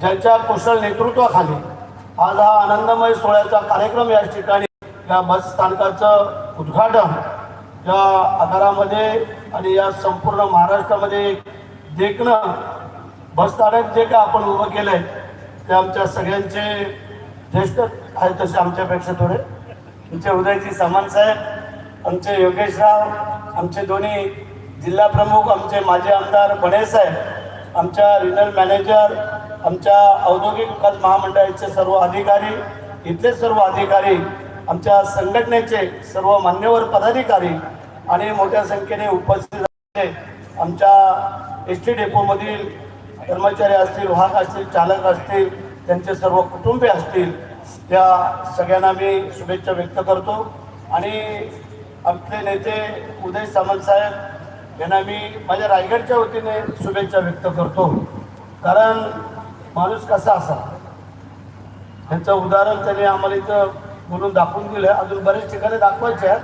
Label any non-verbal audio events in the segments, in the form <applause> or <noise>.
ज्यांच्या कुशल नेतृत्वाखाली आज हा आनंदमय सोहळ्याचा कार्यक्रम या ठिकाणी या बस स्थानकाचं उद्घाटन या आगारामध्ये आणि या संपूर्ण महाराष्ट्रामध्ये एक देखणं बस स्थानक जे काय आपण उभं केलं आहे ते आमच्या सगळ्यांचे ज्येष्ठ आहेत तसे आमच्यापेक्षा थोडे. तुमचे उदयजी सामान साहेब आमचे योगेशराव आमचे दोन्ही जिल्हा प्रमुख आमचे माजी आमदार बणे साहेब आमच्या रिजनल मॅनेजर आमच्या औद्योगिक विकास महामंडळाचे सर्व अधिकारी इथले सर्व अधिकारी आमच्या संघटनेचे सर्व मान्यवर पदाधिकारी आणि मोठ्या संख्येने उपस्थित असलेले आमच्या एस टी डेपोमधील कर्मचारी असतील वाहक असतील चालक असतील त्यांचे सर्व कुटुंबे असतील त्या सगळ्यांना मी शुभेच्छा व्यक्त करतो. आणि आपले नेते उदय सामंत साहेब यांना मी माझ्या रायगडच्या वतीने शुभेच्छा व्यक्त करतो. कारण माणूस कसा असा? त्यांचं उदाहरण त्यांनी आम्हाला इथं बोलून दाखवून दिलं अजून बरेच ठिकाणी दाखवायचे आहेत.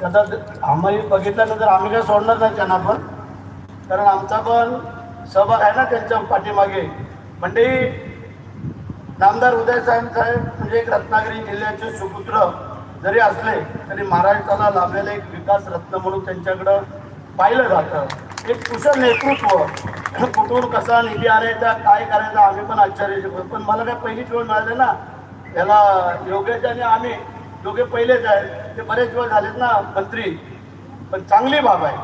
त्याचा आम्ही बघितल्यानंतर आम्ही काय सोडणार नाही त्यांना पण. कारण आमचा पण सहभाग आहे ना त्यांच्या पाठीमागे. म्हणजे नामदार उदय साहेब साहेब म्हणजे एक रत्नागिरी जिल्ह्याचे सुपुत्र जरी असले तरी महाराष्ट्राला लाभलेलं एक विकास रत्न म्हणून त्यांच्याकडं पाहिलं जातं. एक कुशल नेतृत्व. कुठून कसा निधी आणायचा काय करायचा आम्ही पण आश्चर्य पण मला काय पहिलीच वेळ मिळाले ना. त्याला योगेश आणि आम्ही दोघे पहिलेच आहेत ते बरेच वेळ झालेत ना मंत्री. पण चांगली बाब आहे.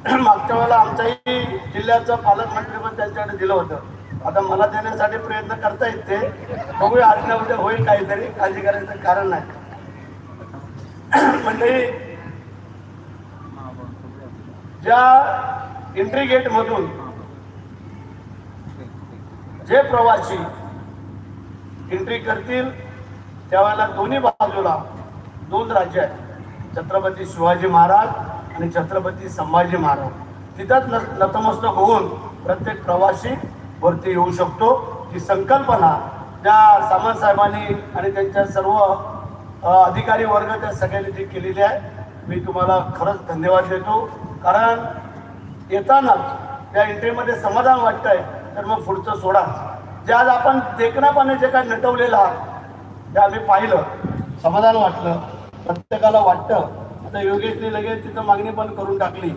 <clears throat> मागच्या वेळेला आमच्याही जिल्ह्याचं पालकमंत्री पण त्यांच्याकडे दिलं होतं. आता मला देण्यासाठी प्रयत्न करता येत बघूया आज ना उद्या होईल काहीतरी. काळजी करायचं कारण नाही. <clears throat> मंडळी ज्या एंट्री गेटमधून जे प्रवासी एंट्री करतील त्यावेळेला दोन्ही बाजूला दोन राज्य आहेत. छत्रपती शिवाजी महाराज आणि छत्रपती संभाजी महाराज. तिथंच न नतमस्तक होऊन प्रत्येक प्रवासी वरती येऊ शकतो. ही संकल्पना त्या सामंत साहेबांनी आणि त्यांच्या सर्व अधिकारी वर्ग त्या सगळ्यांनी ती केलेली आहे. मी तुम्हाला खरंच धन्यवाद देतो. कारण येतानाच त्या एंट्रीमध्ये समाधान वाटतंय. तर मग पुढचं सोडा. जे आज आपण देखणापणे जे काय नटवलेलं आहात ते आम्ही पाहिलं समाधान वाटलं प्रत्येकाला वाटतं. आता योगेशने लगेच तिथं मागणी पण करून टाकली.